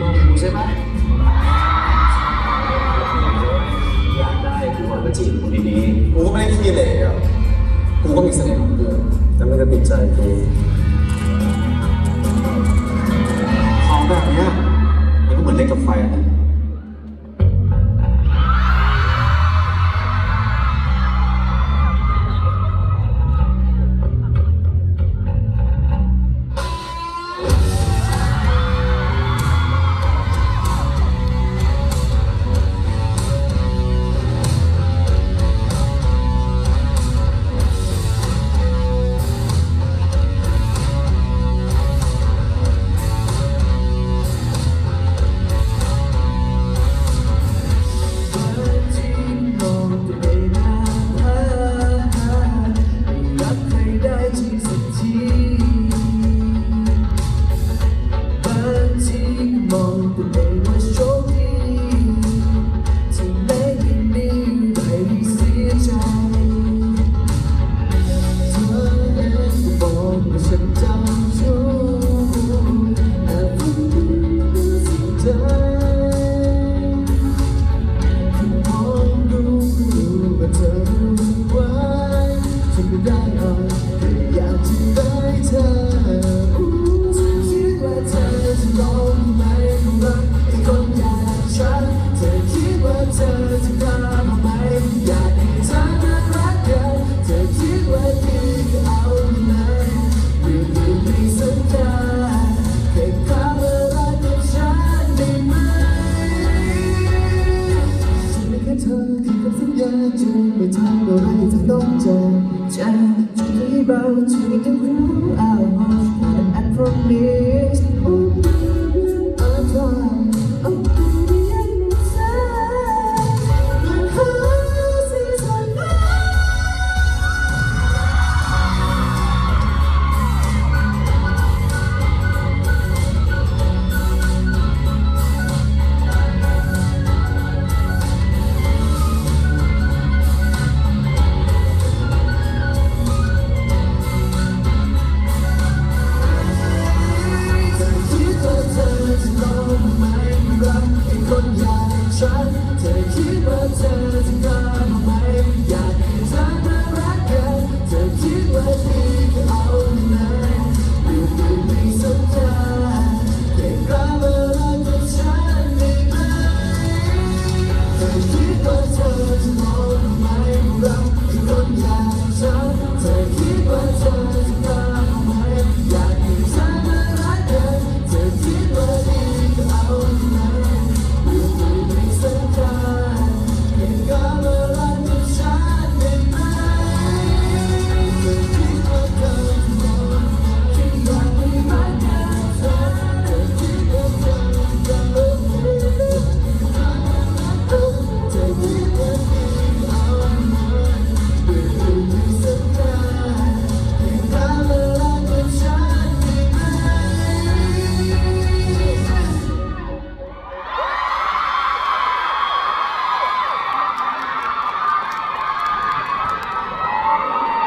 มองกูใช่ไหมอยากได้กูอะมาจีบคนนี้กูก็ไม่ได้ขี้เหร่อะกูก็มีเสน่ห์ของกูแต่มันจะติดใจกู จูไม่ทำอะไรจะต้องเจอใจจุดที่เบาจุดที่ต้องรู้เอาหอแอบพดตรงนี้